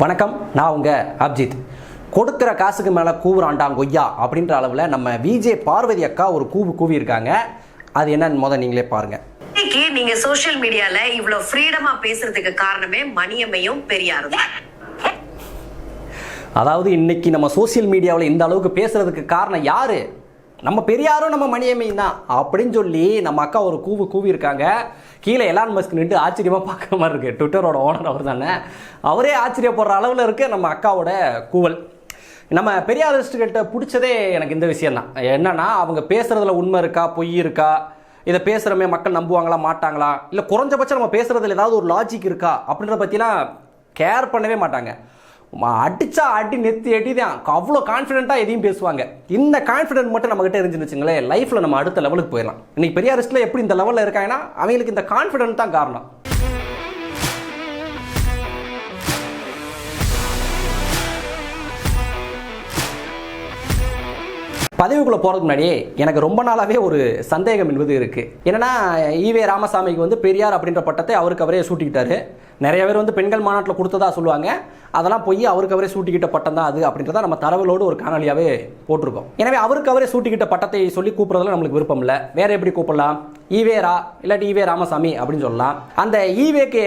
வணக்கம் நான் உங்க அப்ஜித். கொடுக்குற காசுக்கு மேலே கூவுறாண்டாம் கொய்யா அப்படின்ற அளவில் நம்ம விஜே பார்வதி அக்கா ஒரு கூவு கூவி இருக்காங்க அது என்னன்னு முத நீங்களே பாருங்க. இன்னைக்கு நீங்க சோஷியல் மீடியால இவ்வளவு ஃப்ரீடமா பேசுறதுக்கு காரணமே மணியம்மையும் பெரியாரும் தான். அதாவது இன்னைக்கு நம்ம சோஷியல் மீடியாவில் இந்த அளவுக்கு பேசுறதுக்கு காரணம் யாரு? நம்ம பெரியாரும் நம்ம மணியம்மையும் தான் அப்படின்னு சொல்லி நம்ம அக்கா ஒரு கூவு கூவி இருக்காங்க கீழே எலான் மஸ்க் நின்று ஆச்சரியமாக பார்க்குற மாதிரி இருக்குது ட்விட்டரோட ஓனர் அவர் தானே. அவரே ஆச்சரியப்படுற அளவில் இருக்குது நம்ம அக்காவோட கூவல். நம்ம பெரியாரிஸ்ட்கிட்ட பிடிச்சதே எனக்கு இந்த விஷயம் தான். அவங்க பேசுகிறதுல உண்மை இருக்கா பொய் இருக்கா? இதை பேசுகிறமே மக்கள் நம்புவாங்களா மாட்டாங்களா? இல்லை குறைஞ்சபட்சம் நம்ம பேசுகிறதுல ஏதாவது ஒரு லாஜிக் இருக்கா? அப்படின்றத பற்றிலாம் கேர் பண்ணவே மாட்டாங்க. ம- அடிச்சா அடி நெத்தி அடி தான் அவ்வளோ கான்ஃபிடென்ட்டாக எதையும் பேசுவாங்க. இந்த கான்ஃபிடென்ட் மட்டும் நம்மகிட்ட இருந்துச்சுன்னு வச்சுங்களேன் லைஃப்பில் நம்ம அடுத்த லெவலுக்கு போயிடலாம். இன்னைக்கு பெரியாரிஸ்ட்டில் எப்படி இந்த லெவலில் இருக்காங்கன்னா அவங்களுக்கு இந்த கான்ஃபிடென்ட் தான் காரணம். பதவிக்குள்ளே போகிறதுக்கு முன்னாடியே எனக்கு ரொம்ப நாளாகவே ஒரு சந்தேகம் என்பது இருக்குது என்னன்னா ஈவே ராமசாமிக்கு வந்து பெரியார் அப்படின்ற பட்டத்தை அவருக்கு அவரே சூட்டிக்கிட்டாரு. நிறைய பேர் வந்து பெண்கள் மாநாட்டில் கொடுத்ததா சொல்லுவாங்க. அதெல்லாம் போய் அவருக்கு அவரே சூட்டிக்கிட்ட பட்டம் தான் அது அப்படின்றத நம்ம தரவுகளோடு ஒரு காணொலியாகவே போட்டிருக்கோம். எனவே அவருக்கு அவரே சூட்டிக்கிட்ட பட்டத்தை சொல்லி கூப்பிட்றதுல நம்மளுக்கு விருப்பம் இல்லை. வேறு எப்படி கூப்பிடலாம்? ஈவேரா இல்லாட்டி ஈவே ராமசாமி அப்படின்னு சொல்லலாம். அந்த ஈவேக்கு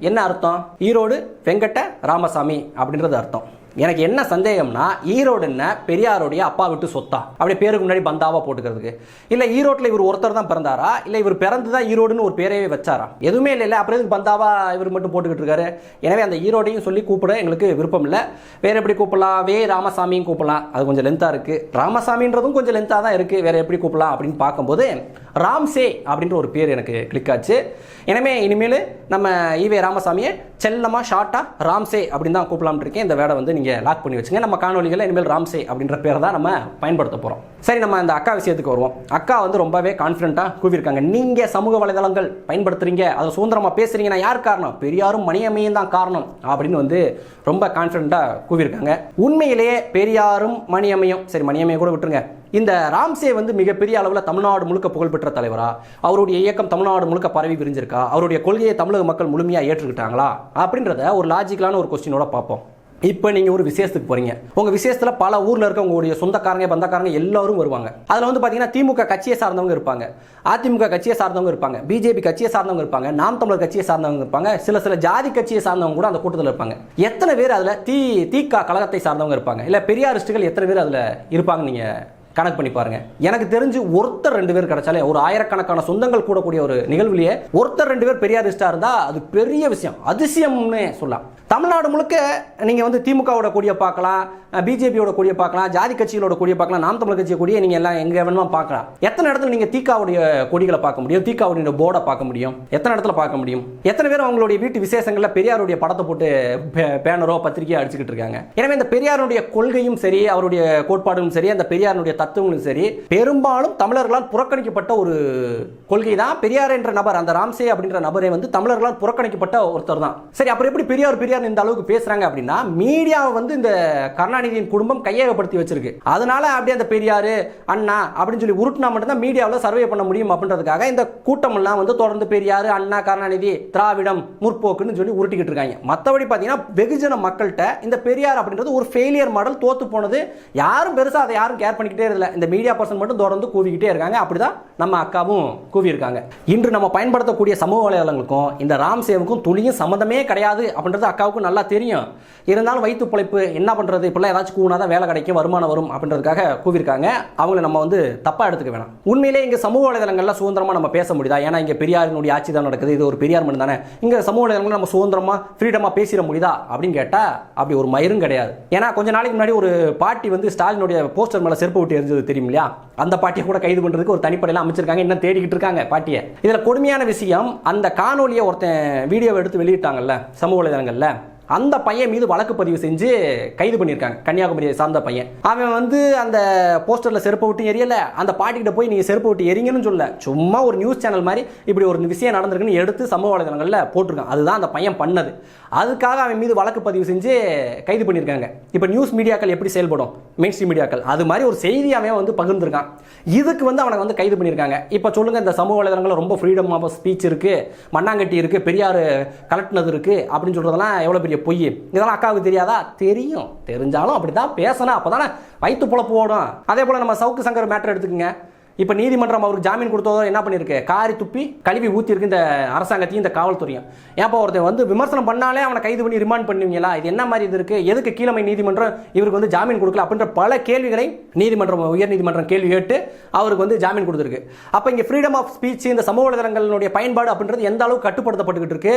என்ன அர்த்தம்? ஈரோடு வெங்கட்ட ராமசாமி அப்படின்றது அர்த்தம். எனக்கு என்ன சந்தேகம்னா ஈரோடு என்ன பெரியாருடைய அப்பா விட்டு சொத்தா? அப்படியே பேருக்கு முன்னாடி பந்தாவா போட்டுக்கிறதுக்கு. இல்லை ஈரோட்டில் இவர் ஒருத்தர் தான் பிறந்தாரா? இல்லை இவர் பிறந்து தான் ஈரோடுன்னு ஒரு பேரையே வச்சாரா? எதுவுமே இல்லை அப்புறம் எதுக்கு பந்தாவா இவர் மட்டும் போட்டுக்கிட்டு இருக்காரு? எனவே அந்த ஈரோடையும் சொல்லி கூப்பிட எங்களுக்கு விருப்பம் இல்லை. வேற எப்படி கூப்பிடலாம்? வே ராமசாமியும் கூப்பிடலாம். அது கொஞ்சம் லென்த்தாக இருக்கு. ராமசாமின்றதும் கொஞ்சம் லென்த்தாக தான் இருக்கு. வேற எப்படி கூப்பிடலாம் அப்படின்னு பார்க்கும்போது ராம்சே அப்படின்ற ஒரு பேர் எனக்கு கிளிக் ஆச்சு. எனவே இனிமேல் நம்ம ஈவே ராமசாமியை செல்லமாக ஷார்ட்டாக ராம்சே அப்படின்னு தான் கூப்பிடலாம்னு இருக்கேன். இந்த வேடை வந்து நீங்கள் லாக் பண்ணி வச்சுங்க. நம்ம காணொலிகளில் இனிமேல் ராம்சே அப்படின்ற பேரை தான் நம்ம பயன்படுத்த போகிறோம் சரி நம்ம அந்த அக்கா விஷயத்துக்கு வருவோம். அக்கா வந்து ரொம்பவே கான்ஃபிடண்ட்டாக கூவியிருக்காங்க. நீங்கள் சமூக வலைதளங்கள் பயன்படுத்துறீங்க. அதை சுதந்திரமாக பேசுறீங்கன்னா யார் காரணம்? பெரியாரும் மணியம்மையும் தான் காரணம் அப்படின்னு வந்து ரொம்ப கான்ஃபிடண்ட்டாக கூவியிருக்காங்க. உண்மையிலேயே பெரியாரும் மணியம்மையும் சரி மணியம்மையை கூட விட்டுருங்க. இந்த ராம்சே வந்து மிகப்பெரிய அளவில் தமிழ்நாடு முழுக்க புகழ்பெற்ற தலைவரா? அவருடைய இயக்கம் தமிழ்நாடு முழுக்க பரவி விரிஞ்சிருக்கா? அவருடைய கொள்கையை தமிழக மக்கள் முழுமையாக ஏற்றுக்கிட்டாங்களா? அப்படின்றத ஒரு லாஜிக்கலான ஒரு கொஸ்டினோட பார்ப்போம். இப்போ நீங்கள் ஒரு விசேஷத்துக்கு போகிறீங்க உங்கள் விசேஷத்தில் பல ஊரில் இருக்க உங்களுடைய சொந்தக்காரங்க பந்தக்காரங்க எல்லாரும் வருவாங்க. அதில் வந்து பார்த்தீங்கன்னா திமுக கட்சியை சார்ந்தவங்க இருப்பாங்க. அதிமுக கட்சியை சார்ந்தவங்க இருப்பாங்க. பிஜேபி கட்சியை சார்ந்தவங்க இருப்பாங்க. நாம் தமிழர் கட்சியை சார்ந்தவங்க இருப்பாங்க. சில சில ஜாதி கட்சியை சார்ந்தவங்க கூட அந்த கூட்டத்தில் இருப்பாங்க. எத்தனை பேர் அதில் தீ தீக்கா கழகத்தை சார்ந்தவங்க இருப்பாங்க? இல்லை பெரியாரிஸ்டுகள் எத்தனை பேர் அதில் இருப்பாங்க நீங்கள் கணக்கு பண்ணி பாருங்க. எனக்கு தெரிஞ்சு ஒருத்தர் ரெண்டு பேர் கிடைச்சாலே ஒரு ஆயிரக்கணக்கான சொந்தங்கள் கூடக்கூடிய ஒரு நிகழ்வுலயே ஒருத்தர் ரெண்டு பேர் பெரியாரிஸ்டா இருந்தா அது பெரிய விஷயம். அதிசயம்னு சொல்லலாம். தமிழ்நாடு முழுக்க நீங்க வந்து திமுகவோட கொடியை பார்க்கலாம் பிஜேபியோட கூடிய பார்க்கலாம் ஜாதி கட்சிகளோட கூடிய பார்க்கலாம் நாம் தமிழ் கட்சியை கொடியை நீங்க எல்லாம் எங்க வேணுமா பார்க்கலாம். எத்தனை இடத்துல நீங்க தீக்காவுடைய கொடிகளை பார்க்க முடியும்? தீக்காவுடைய போர்டை பார்க்க முடியும்? எத்தனை இடத்துல பார்க்க முடியும்? எத்தனை பேர் அவங்களுடைய வீட்டு விசேஷங்கள்ல பெரியாருடைய படத்தை போட்டு பே- பேனரோ பத்திரிக்கையோ அடிச்சுக்கிட்டு இருக்காங்க. எனவே இந்த பெரியாருடைய கொள்கையும் சரி அவருடைய கோட்பாடும் சரி அந்த பெரியாருடைய தத்துவங்களும் சரி பெரும்பாலும் தமிழர்களால் புறக்கணிக்கப்பட்ட ஒரு கொள்கை தான் பெரியார் என்ற நபர் அந்த ராம்சே அப்படின்ற நபரே வந்து தமிழர்களால் புறக்கணிக்கப்பட்ட ஒருத்தர் தான். சரி அப்புறம் எப்படி பெரியார் பெரியார் இந்த அளவுக்கு பேசுறாங்க அப்படின்னா மீடியாவை வந்து இந்த கருணாநிதியின் குடும்பம் கையகப்படுத்தி வச்சிருக்கு. அதனால அப்படியே அந்த பெரியார் அண்ணா அப்படின்னு சொல்லி உருட்டினா மட்டும்தான் மீடியாவில் சர்வே பண்ண முடியும் அப்படின்றதுக்காக இந்த கூட்டம் எல்லாம் வந்து தொடர்ந்து பெரியார் அண்ணா கருணாநிதி திராவிடம் முற்போக்குன்னு சொல்லி உருட்டிக்கிட்டு இருக்காங்க. மற்றபடி பார்த்தீங்கன்னா வெகுஜன மக்கள்கிட்ட இந்த பெரியார் அப்படின்றது ஒரு ஃபெயிலியர் மாடல் தோத்து போனது. யாரும் பெருசாக அதை யாரும் கேர் பண்ணிக்கிட்டே இல்லை இந்த மீடியா பர்சன் மட்டும் தொடர்ந்து கூவிக்கிட்டே இருக்காங்க. அப்படிதான் நம்ம அக்காவும் கூவியிருக்காங்க. இன்று நம்ம பயன்படுத்தக்கூடிய சமூக வலைதளங்களுக்கும் இந்த ராம் சேவுக்கும் துளியும் சம்மந்தமே கிடையாது அப்படின்றது அக்காவுக்கும் நல்லா தெரியும். இருந்தாலும் வயிற்று பிழைப்பு என்ன பண்ணுறது இப்படிலாம் ஏதாச்சும் கூவினா தான் வேலை கிடைக்கும் வருமானம் வரும் அப்படின்றதுக்காக கூவியிருக்காங்க. அவங்கள நம்ம வந்து தப்பாக எடுத்துக்க வேணாம். உண்மையிலே இங்கே சமூக வலைதளங்கள்ல சுதந்திரமாக நம்ம பேச முடியுதா? ஏன்னா இங்கே பெரியாரினுடைய ஆட்சி தான் நடக்குது. இது ஒரு பெரியார் மண் தானே. இங்கே சமூக வலைதளங்கள் நம்ம சுதந்திரமாக ஃப்ரீடமாக பேசிட முடியுதா? அப்படின்னு கேட்டால் அப்படி ஒரு மயிரும் கிடையாது. ஏன்னா கொஞ்ச நாளைக்கு முன்னாடி ஒரு பாட்டி வந்து ஸ்டாலினுடைய போஸ்டர் மேலே செருப்பு விட்டு எரிஞ்சது தெரியும் இல்லையா அந்த பாட்டியை கூட கைது பண்ணுறதுக்கு ஒரு தனிப்படையில் அமைச்சிருக்காங்க. இன்னும் தேடிக்கிட்டு இருக்காங்க பாட்டியை. இதில் கொடுமையான விஷயம் அந்த காணொலியை ஒருத்தன் வீடியோவை எடுத்து வெளியிட்டாங்கல்ல சமூக வலைதளங்களில். அந்த பையன் மீது வழக்கு பதிவு செஞ்சு கைது பண்ணியிருக்காங்க. கன்னியாகுமரியை சார்ந்த பையன். அவன் வந்து அந்த போஸ்டரில் செருப்பு விட்டு எரியல. அந்த பாட்டிக்கிட்ட போய் நீங்கள் செருப்பு விட்டு எரிங்கன்னு சொல்ல. சும்மா ஒரு நியூஸ் சேனல் மாதிரி இப்படி ஒரு விஷயம் நடந்திருக்குன்னு எடுத்து சமூக வலைதளங்களில் போட்டிருக்கான். அதுதான் அந்த பையன் பண்ணது. அதுக்காக அவன் மீது வழக்கு பதிவு செஞ்சு கைது பண்ணியிருக்காங்க. இப்போ நியூஸ் மீடியாக்கள் எப்படி செயல்படும்? மெயின் ஸ்ட்ரீம் மீடியாக்கள். அது மாதிரி ஒரு செய்தி அவன் வந்து பகிர்ந்திருக்கான். இதுக்கு வந்து அவனை வந்து கைது பண்ணியிருக்காங்க. இப்போ சொல்லுங்க இந்த சமூக வலைதளங்களில் ரொம்ப ஃப்ரீடம் ஆஃப் ஸ்பீச் இருக்கு. மண்ணாங்கட்டி இருக்கு. பெரியார் கலட்டினது இருக்கு. அப்படின்னு சொல்றதெல்லாம் எவ்வளோ பெரிய பொய். இதெல்லாம் அக்காவுக்கு தெரியாதா? தெரியும். தெரிஞ்சாலும் அப்படி தான் பேசணும். அப்போ தானே வயிற்று பொழப்பு ஓடும். அதே போல் நம்ம சவுக்கு சங்கர் மேட்டர் எடுத்துக்கோங்க. இப்போ நீதிமன்றம் அவருக்கு ஜாமீன் கொடுத்ததோ என்ன பண்ணியிருக்கு? காரி துப்பி கழுவி ஊற்றிருக்கு இந்த அரசாங்கத்தையும் இந்த காவல்துறையும். ஏன்ப்பா ஒருத்தன் வந்து விமர்சனம் பண்ணாலே அவனை கைது பண்ணி ரிமாண்ட் பண்ணுவீங்களா? இது என்ன மாதிரி இது இருக்குது எதுக்கு கீழமை நீதிமன்றம் இவருக்கு வந்து ஜாமீன் கொடுக்கல? அப்படின்ற பல கேள்விகளை நீதிமன்றம் உயர் நீதிமன்றம் கேள்வி கேட்டு அவருக்கு வந்து ஜாமீன் கொடுத்துருக்கு. அப்போ இங்கே ஃப்ரீடம் ஆஃப் ஸ்பீச் இந்த சமூக வலைதளங்களுடைய பயன்பாடு அப்படின்றது எந்த அளவுக்கு கட்டுப்படுத்தப்பட்டுக்கிட்டு இருக்கு?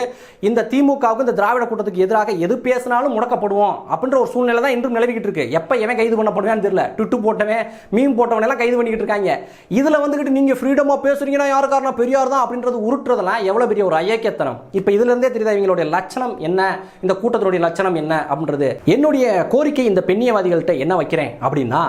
இந்த திமுகவுக்கு இந்த திராவிட கூட்டத்துக்கு எதிராக எது பேசினாலும் முடக்கப்படுவோம் அப்படின்ற ஒரு சூழ்நிலை தான் இன்றும் நிலவிக்கிட்டு இருக்கு. எப்போ எவன் கைது பண்ணப்படுவான்னு தெரியல. டுட்டு போட்டவன் மீன் போட்டவன் எல்லாம் கைது பண்ணிக்கிட்டு இருக்காங்க. இதில் வந்துக்கிட்டு நீங்கள் ஃப்ரீடமாக பேசுறீங்கன்னா யார் காரணம்? பெரியார் தான் அப்படின்றது உருட்டுறதெல்லாம் எவ்வளோ பெரிய ஒரு ஐயக்கியத்தனம் இப்போ இதுலேருந்தே தெரியுதா இவங்களுடைய லட்சணம் என்ன? இந்த கூட்டத்தினுடைய லட்சணம் என்ன அப்படின்றது? என்னுடைய கோரிக்கை இந்த பெண்ணியவாதிகள்கிட்ட என்ன வைக்கிறேன் அப்படின்னா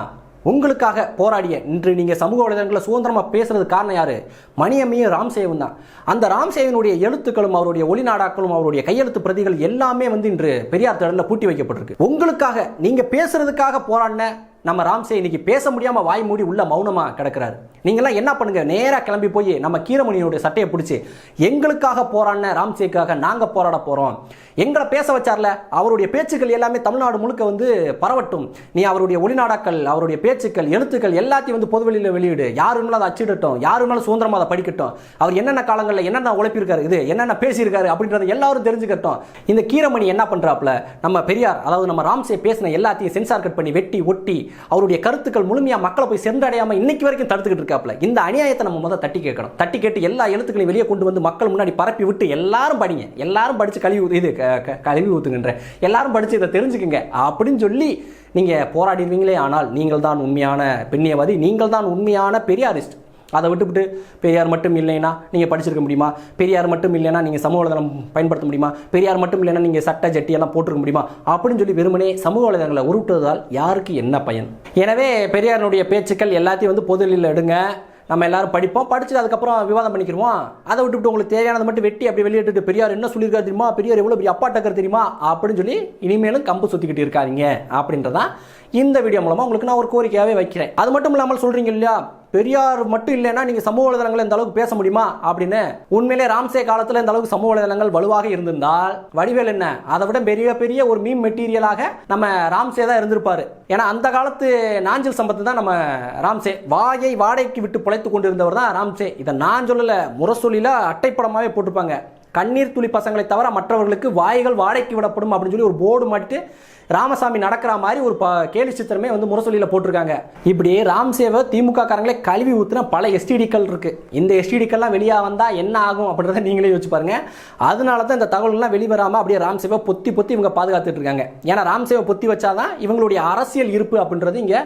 உங்களுக்காக போராடிய இன்று நீங்கள் சமூக வலைதளங்களில் சுதந்திரமாக பேசுறது காரணம் யார்? மணியம்மையும் ராம்சேவும் தான். அந்த ராம்சேவனுடைய எழுத்துக்களும் அவருடைய ஒளிநாடாக்களும் அவருடைய கையெழுத்து பிரதிகள் எல்லாமே வந்து இன்று பெரியார் திடலில் பூட்டி வைக்கப்பட்டிருக்கு. உங்களுக்காக நீங்கள் பேசுறதுக்காக போராடின நம்ம ராம்சே இன்னைக்கு பேச முடியாமல் வாய் மூடி உள்ள மௌனமாக கிடக்கிறாரு. நீங்களாம் என்ன பண்ணுங்க? நேராக கிளம்பி போய் நம்ம கீரமணியினுடைய சட்டையை பிடிச்சி எங்களுக்காக போராடின ராம்சேக்காக நாங்கள் போராட போகிறோம் எங்களை பேச வச்சார்ல? அவருடைய பேச்சுக்கள் எல்லாமே தமிழ்நாடு முழுக்க வந்து பரவட்டும். நீ அவருடைய ஒளிநாடாக்கள் அவருடைய பேச்சுக்கள் எழுத்துக்கள் எல்லாத்தையும் வந்து பொதுவெளியில் வெளியிடு. யார் வேணாலும் அதை அச்சிடட்டும். யாரு வேணாலும் சுதந்திரமா அதை படிக்கட்டும். அவர் என்னென்ன காலங்களில் என்னென்ன உழைப்பிருக்காரு இது என்னென்ன பேசியிருக்காரு அப்படின்றத எல்லாரும் தெரிஞ்சுக்கட்டும். இந்த கீரமணி என்ன பண்ணுறாப்புல நம்ம பெரியார் அதாவது நம்ம ராம்சே பேசின எல்லாத்தையும் சென்சார் கட் பண்ணி வெட்டி ஒட்டி அவருடைய கருத்துக்கள் முழுமையா மக்களை போய் சென்றடையாமல் இன்னைக்கு வரைக்கும் தடுத்துக்கிட்டு இருக்காப்ல இந்த அநியாயத்தை நம்ம முதல் தட்டி கேட்கணும். தட்டி கேட்டு எல்லா எழுத்துக்களையும் வெளியே கொண்டு வந்து மக்கள் முன்னாடி பரப்பி விட்டு எல்லாரும் படிங்க. எல்லாரும் படித்து கழுவி ஊத்து- இது கழுவி ஊத்துங்கன்ற. எல்லாரும் படிச்சு இதை தெரிஞ்சுக்குங்க. அப்படின்னு சொல்லி நீங்க போராடிடுவீங்களே ஆனால் நீங்கள் தான் உண்மையான பெண்ணியவாதி நீங்கள் தான் உண்மையான பெரியாரிஸ்ட். அதை விட்டுவிட்டு பெரியார் மட்டும் இல்லைன்னா நீங்கள் படிச்சிருக்க முடியுமா? பெரியார் மட்டும் இல்லைன்னா நீங்கள் சமூக வலைதளம் பயன்படுத்த முடியுமா? பெரியார் மட்டும் இல்லைன்னா நீங்கள் சட்ட ஜட்டியெல்லாம் போட்டிருக்க முடியுமா? அப்படின்னு சொல்லி வெறுமனே சமூக வலைதளங்களை உருட்டுவதால் யாருக்கு என்ன பயன்? எனவே பெரியாருடைய பேச்சுக்கள் எல்லாத்தையும் வந்து பொதுவெளியில் எடுங்க. நம்ம எல்லாரும் படிப்போம் படிச்சுட்டு அதுக்கப்புறம் விவாதம் பண்ணிக்கிறோம் அதை விட்டுவிட்டு உங்களுக்கு தேவையானதை மட்டும் வெட்டி அப்படி வெளியிட்டு பெரியார் என்ன சொல்லியிருக்காரு தெரியுமா? பெரியார் எவ்வளோ பெரிய அப்பா டக்கர் தெரியுமா? அப்படின்னு சொல்லி இனிமேலும் கம்பு சுற்றிக்கிட்டு இருக்காதிங்க அப்படின்றதான் இந்த வீடியோ மூலமாக உங்களுக்கு நான் ஒரு கோரிக்கையாகவே வைக்கிறேன். அது மட்டும் இல்லாமல் சொல்கிறீங்க இல்லையா? பெரியார் மட்டும் இல்லைன்னா நீங்கள் சமூக வலைதளங்கள் இந்த அளவுக்கு பேச முடியுமா? அப்படின்னு உண்மையிலே ராம்சே காலத்தில் இந்த அளவுக்கு சமூக வலைதளங்கள் வலுவாக இருந்திருந்தால் வடிவேல் என்ன? அதை விட பெரிய பெரிய ஒரு மீம் மெட்டீரியலாக நம்ம ராம்சே தான் இருந்திருப்பாரு. ஏன்னா அந்த காலத்து நாஞ்சில் சம்பத்து தான் நம்ம ராம்சே. வாயை வாடகைக்கு விட்டு பிழைத்து கொண்டிருந்தவர் தான் ராம்சே. இதை நான் சொல்லல முரசொலியில் அட்டைப்படமாகவே போட்டிருப்பாங்க. கண்ணீர் துளி பசங்களை தவிர மற்றவர்களுக்கு வாய்கள் வாடகைக்கு விடப்படும் அப்படின்னு சொல்லி ஒரு போர்டு மாட்டிட்டு ராமசாமி நடக்கிற மாதிரி ஒரு ப கேலி சித்திரமே வந்து முரசொலியில் போட்டிருக்காங்க. இப்படி ராம்சேவை திமுக காரங்களே கழுவி ஊற்றின பல எஸ்டிடிக்கள் இருக்கு. இந்த எஸ்டிடிக்கள்லாம் வெளியாக வந்தால் என்ன ஆகும் அப்படின்றத நீங்களே யோசிச்சு பாருங்க. அதனால தான் இந்த தகவல்கள்லாம் வெளிவராமல் அப்படியே ராம்சேவை பொத்தி பொத்தி இவங்க பாதுகாத்துட்டு இருக்காங்க. ஏன்னா ராம்சேவை பொத்தி வச்சாதான் இவங்களுடைய அரசியல் இருப்பு அப்படின்றது இங்கே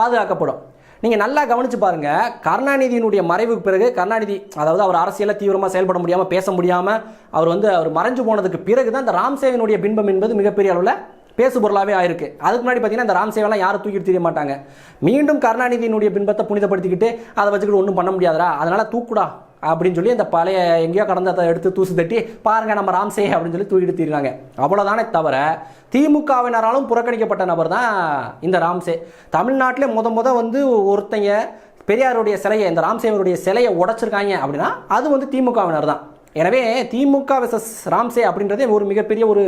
பாதுகாக்கப்படும். நீங்கள் நல்லா கவனித்து பாருங்கள் கருணாநிதியினுடைய மறைவுக்கு பிறகு கருணாநிதி அதாவது அவர் அரசியலில் தீவிரமாக செயல்பட முடியாமல் பேச முடியாமல் அவர் வந்து அவர் மறைஞ்சு போனதுக்கு பிறகு தான் இந்த ராம்சேவனுடைய பின்பம் என்பது மிகப்பெரிய அளவில் பேசு பொருளாகவே ஆயிருக்கு. அதுக்கு முன்னாடி பார்த்தீங்கன்னா இந்த ராம்சேவெல்லாம் யாரும் தூக்கிட்டு தெரிய மாட்டாங்க. மீண்டும் கருணாநிதியினுடைய பின்பத்தை புனிதப்படுத்திக்கிட்டு அதை வச்சுக்கிட்டு ஒன்றும் பண்ண முடியாதரா அதனால் தூக்குடா அப்படின்னு சொல்லி அந்த பழைய எங்கேயோ கடந்ததை எடுத்து தூசு தட்டி பாருங்க நம்ம ராம்சே அப்படின்னு சொல்லி தூக்கிட்டு தீர்றாங்க அவ்வளோதானே தவிர திமுகவினராலும் புறக்கணிக்கப்பட்ட நபர் தான் இந்த ராம்சே தமிழ்நாட்டிலே முத முத வந்து ஒருத்தங்க பெரியாருடைய சிலையை இந்த ராம்சேவருடைய சிலையை உடைச்சிருக்காங்க அப்படின்னா அது வந்து திமுகவினர் தான் எனவே திமுக விசஸ் ராம்சே அப்படின்றதே ஒரு மிகப்பெரிய ஒரு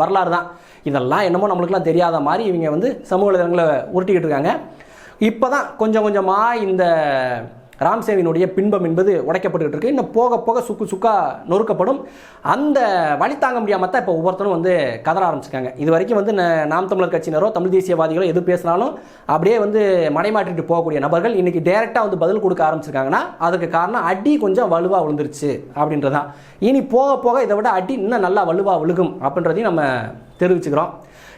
வரலாறு தான் இதெல்லாம் என்னமோ நம்மளுக்குலாம் தெரியாத மாதிரி இவங்க வந்து சமூக வலைதளங்களை உருட்டிக்கிட்டு இருக்காங்க. இப்போ தான் கொஞ்சம் கொஞ்சமாக இந்த ராம்சேவினுடைய பின்பம் என்பது உடைக்கப்பட்டுக்கிட்டு இருக்கு. இன்னும் போக போக சுக்கு சுக்காக நொறுக்கப்படும். அந்த வழி தாங்க முடியாமல் தான் இப்போ ஒவ்வொருத்தரும் வந்து கதற ஆரம்பிச்சிருக்காங்க. இது வரைக்கும் வந்து நாம் தமிழர் கட்சியினரோ தமிழ் தேசியவாதிகளோ எது பேசினாலும் அப்படியே வந்து மடைமாற்றிட்டு போகக்கூடிய நபர்கள் இன்னைக்கு டைரெக்டாக வந்து பதில் கொடுக்க ஆரம்பிச்சிருக்காங்கன்னா அதுக்கு காரணம் அடி கொஞ்சம் வலுவாக விழுந்துருச்சு அப்படின்றதான் இனி போக போக இதை விட அடி இன்னும் நல்லா வலுவாக விழுகும் அப்படின்றதையும் நம்ம தெரிவிச்சுக்கிறோம்.